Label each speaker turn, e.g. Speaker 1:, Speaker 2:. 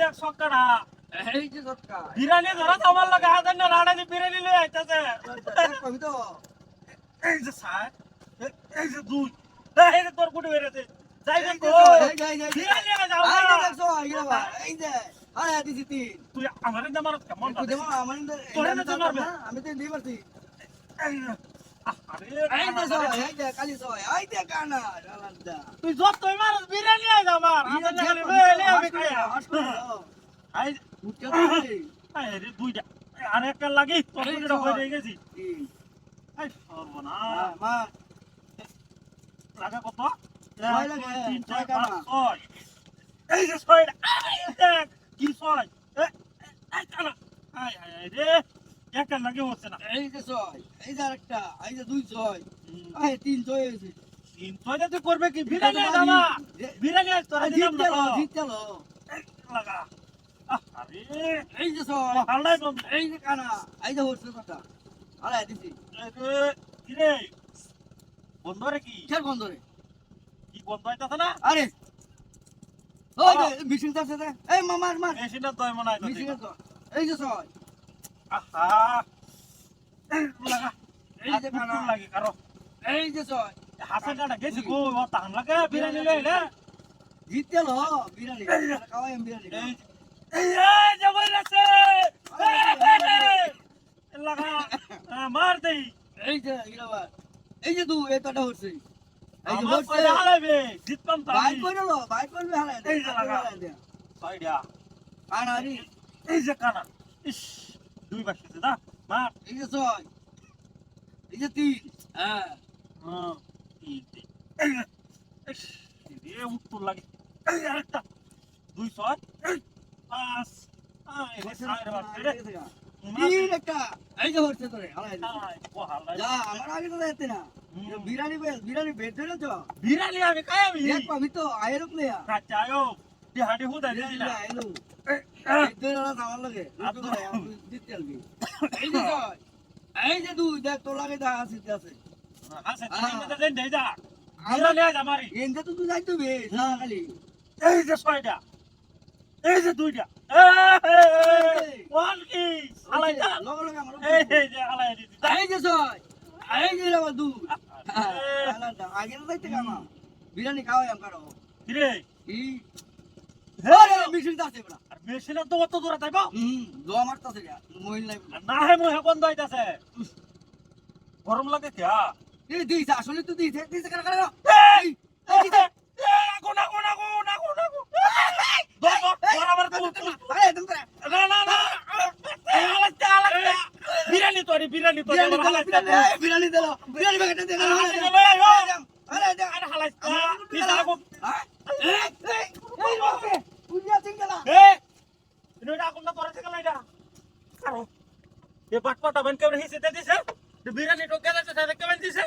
Speaker 1: দেখ সক্কাটা
Speaker 2: এই যে সৎকা
Speaker 1: বিরিয়ানি ধরা তো আমার লাগে হাজার না রাড়া দিয়ে বিরিয়ানি লয়ে আইতাছে।
Speaker 2: কবি তো।
Speaker 1: এই যে স্যার এই যে দুই। এই যে তোর কুটি বেরেছে যাই
Speaker 2: এই
Speaker 1: দেখ
Speaker 2: যে এই যে এই যে
Speaker 1: বিরিয়ানি আজ
Speaker 2: এই যে
Speaker 1: আমার
Speaker 2: দেখছ এই যে এই যে। আরে দিছি
Speaker 1: তুই আমার ইন্দা কেমন
Speaker 2: একটু দেবো
Speaker 1: তোরে না
Speaker 2: আমি তো দিয়ে পারছি
Speaker 1: আরে তুই যত মারস বিরিয়ানি আজ আমার হাজার না খালি লয়ে এলে আমি খাইয়া আই
Speaker 2: উঠতে পারছি
Speaker 1: আই রে দুইটা আর একটা লাগি তোর হয়ে গেছি লাগা কত এই যে ছয় কি ছয় রে একটা লাগে হচ্ছে না।
Speaker 2: এই যে ছয় এই যে আরেকটা এই যে দুই ছয় এই তিন ছয় হয়েছে।
Speaker 1: তিন ছয়টা তুই করবে কি? বিরিয়ানি আজ আমার বিরিয়ানি আজ তোরা দিলাম না।
Speaker 2: গেল
Speaker 1: তো।
Speaker 2: জিত গেল
Speaker 1: এই লাগা। আরে।
Speaker 2: এই যে ছয়
Speaker 1: হাল্লাই বন্ধ।
Speaker 2: এই যে কানা এই যে হচ্ছে কথা। আরে দিছি।
Speaker 1: কি রে বন্ধ রে কি?
Speaker 2: কিসের বন্ধ রে?
Speaker 1: কি বন্ধ হইতাছে না?
Speaker 2: আরে। ওই যে মিশিং আছে এই মামা মার
Speaker 1: মেশিনের দয় মনে হয়
Speaker 2: এই যে ছয়।
Speaker 1: লাগা কারও।
Speaker 2: এই যে
Speaker 1: হাসা কাটা গেছি গো তাহান লাগে বিরিয়ানি লইলে
Speaker 2: জিত গেল বিরিয়ানি। খাওয়াই বিরিয়ানি।
Speaker 1: এই যে। বইরাছে লাগা মার দেই।
Speaker 2: এই যে ইলাবার এই যে দু এটা হচ্ছে। এই যে হচ্ছে।
Speaker 1: কইরা হালাইবে জিততাম
Speaker 2: বাইক করে লো বাইক করবে হারাই
Speaker 1: এই যে লাগা।
Speaker 2: হারাই আনারি
Speaker 1: এই যে কানা। ইস। মার।
Speaker 2: এই যে ছয়। এই যে তিন। হ্যাঁ।
Speaker 1: হ্যাঁ। তিন উত্তর লাগে। এই আরেকটা। দুই ছয়। পাঁচ। আয় রে সাইরে বাড়ছে রে
Speaker 2: তিন একটা। এই যে হচ্ছে তোরে হারাই দে
Speaker 1: আয় ও হালাই
Speaker 2: যা আমার আগে তো যেতে না।
Speaker 1: হুম।
Speaker 2: বিরিয়ানি বেল বিরিয়ানি বেল ধরে তো
Speaker 1: বিরিয়ানি আমি খাই আমি।
Speaker 2: আমি তো আয়ের প্লেয়ার
Speaker 1: আচ্ছা আয়ো। দিহাড়ি হুদা দিছি না। এই,
Speaker 2: আমার যে যে দুই দেখ তোর লাগে দা আছে আছে।
Speaker 1: আছে তুমি মতে দেন দেই যা বিরিয়ানি আজ আমারই
Speaker 2: এনতে তো তুই যাইতো বে না খালি।
Speaker 1: এই যে ছয়টা। এই যে দুইটা। ওয়ান কি? হালাই যা।
Speaker 2: লগে লগে আমার
Speaker 1: এই যে হালাই দিছি।
Speaker 2: এই যে ছয়। এই যে আমার দুই।
Speaker 1: আরে,
Speaker 2: আগে তো যাইতে কামা বিরিয়ানি খাওয়াই আম কারও।
Speaker 1: কিরে?
Speaker 2: ই
Speaker 1: হে
Speaker 2: মিশিং আছে বড়া
Speaker 1: আর মেশিনে তো অত দূরে
Speaker 2: হুম দোয়া মারতাছে
Speaker 1: না হে মুহে বন্ধ হইতাছে। গরম লাগে কি হ্যাঁ।
Speaker 2: এই দিছে আসলে তো দিছে দিছে কারা কারা
Speaker 1: এই দিছে আগুন আগুন আগুন আগুন আগুন। দর বরাবর তুল।
Speaker 2: আরে তুমি করে
Speaker 1: না না না হালাইতে হালাইতে বিরিয়ানি তোরি বিরিয়ানি তোরি
Speaker 2: বিরিয়ানি
Speaker 1: আমার
Speaker 2: দিলো বিরিয়ানি। বাগাটা দে আরে
Speaker 1: আরে হালাইতে দিছে আগুন
Speaker 2: এই এই এই বাপরে পুরিয়া সিংগলা
Speaker 1: এই এটা আগুন না তোরে থেকে লাইডা কারও এ বাটপাটা বেন কেমন হিসে দিছে? বিরিয়ানি টোকে তাতে কেমন দিছে?